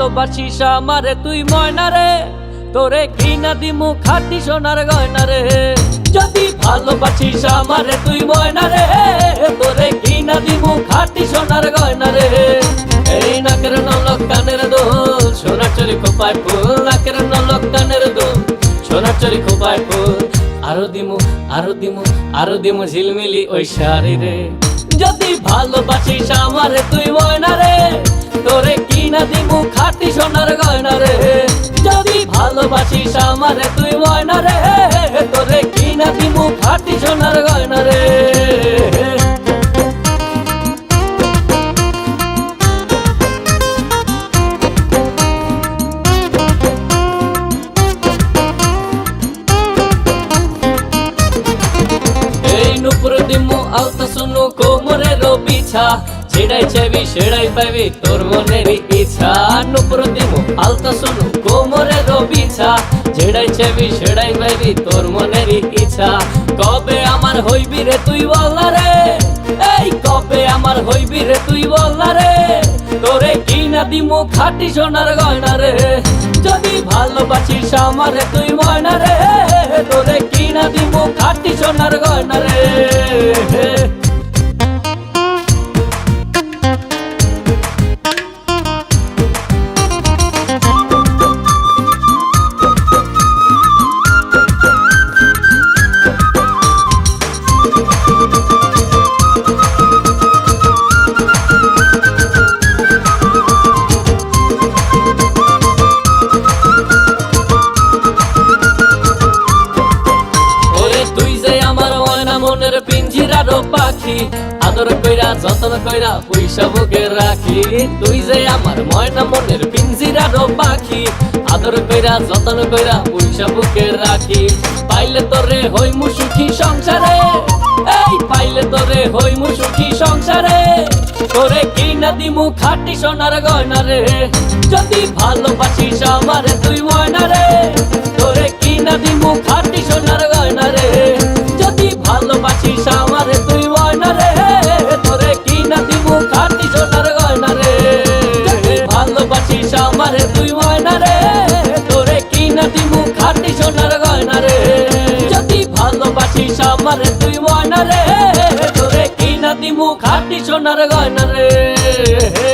ভালোবাসিস আমারে, তুই ময়না রে। তোরে কিনা দিমু, খাটি সোনার গয়না রে। যদি ভালোবাসিস আমারে, তুই ময়না রে। তোরে কিনা দিমু, খাটি সোনার গয়না রে। এই নাকের নলক কানের দোল, সোনার চরি খোপায় ফুল। নাকের নলক কানের দোল, সোনার চরি খোপায় ফুল। আরও দিমু আরও দিমু আরও দিমু ঝিলমিলি ওই শাড়ি রে। যদি ভালোবাসিস আমারে, তুই ময়না রে। সোনার গয়না রে। যদি ভালোবাসিস আমারে, তুই ময়না রে। তোরে কিনা দিমু খাটি সোনার গয়না রে। নুপুর দিমু, আলতা শুনু চাইবি সেড়াই পাইবি তোর মনের ইচ্ছা। আলতা শুনু কোমরের বিছা ছেড়াই চাইবি সেড়াই পাইবি তোর মনের ইচ্ছা। কবে আমার হইবি রে তুই রে? এই কবে আমার হইবি রে তুই বললা রে? তোরে কিনা দিমু খাটি সোনার গয়না রে। যদি ভালোবাসিস আমারে তুই ময়না রে। তোরে কিনা দিমু খাটি সোনার গয়না রে। পিঞ্জিরারও পাখি। আদর কইরা, যত্ন কইরা পয়সা বুকে রাখি। তুই যে আমার ময়না মনের পিঞ্জিরারও পাখি। আদর কইরা, যত্ন কইরা পয়সা বুকে রাখি। পাইলে তোরে হইমু সুখী সংসারে। এই পাইলে তোরে হইমু সুখী সংসারে। তোরে কিনা দিমু খাটি সোনার গয়না রে। যদি ভালোবাসিস আমারে, তুই ময়না রে। রে তোরে কিনা দিমু খাটি সোনার গয়না রে।